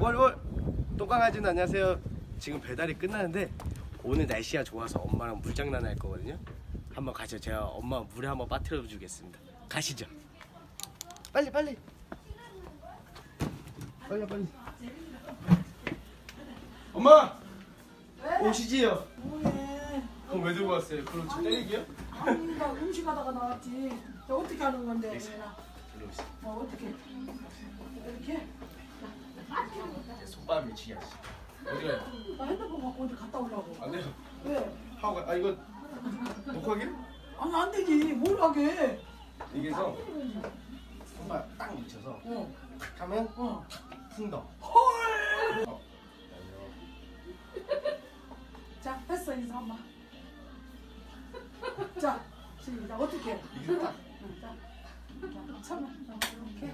월월 똥강아지는 안녕하세요. 지금 배달이 끝나는데 오늘 날씨가 좋아서 엄마랑 물장난 할 거거든요. 한번 가죠. 제가 엄마 물에 한번 빠뜨려 주겠습니다. 가시죠. 빨리 빨리. 빨리 빨리. 엄마 오시지요. 뭐해? 그럼 왜 들고 왔어요? 그럼 저 때리기요? 아니 나 음식하다가 나왔지. 저 어떻게 하는 건데? 일로 오세요. 어 어떻게? 이렇게? 손바닥 미치게 하시. 어디 가요? 나 핸드폰 갖고 어디 갔다 오려고. 안 돼요. 왜? 하고 가. 아 이거 녹화기를? 아니 안 되지. 뭘 하게? 이게서 손바닥 딱 묻혀서 어. 탁 하면 어. 풍덩. 헐. 어. 자 됐어 인사 한번. 자 시작 어떻게? 이게 딱. 응, 자. 자, 참아. 이렇게.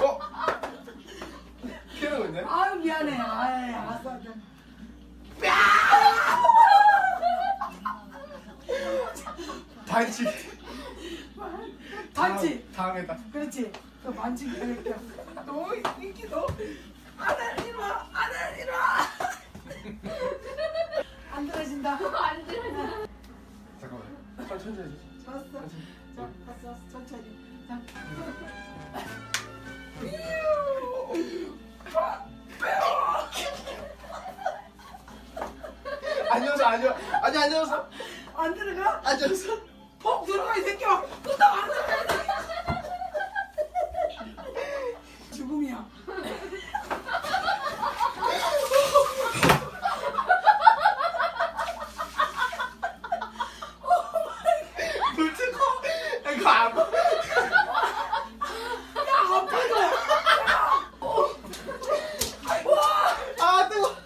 어? 아유 미안해. 아이 알았어. 반칙. 봤지? 다음에다. 그렇지. 그 만지기 이렇게. 너 인기 너. 안 떨어진다. 안 들어져. 잠 천천히 해줘. 좋았어. 자, 갔어. 천천히. 자. 앉아서 앉아. 아니 앉아서. 안 들어가? 앉아서. 폭 들어가 이 새끼야. 후딱 안 들어가. 죽음이야. 물 뜨거. 이거 봐. 야 아파도. 아 뜨거.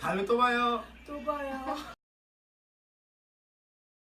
다음에 또 봐요. 또 봐요.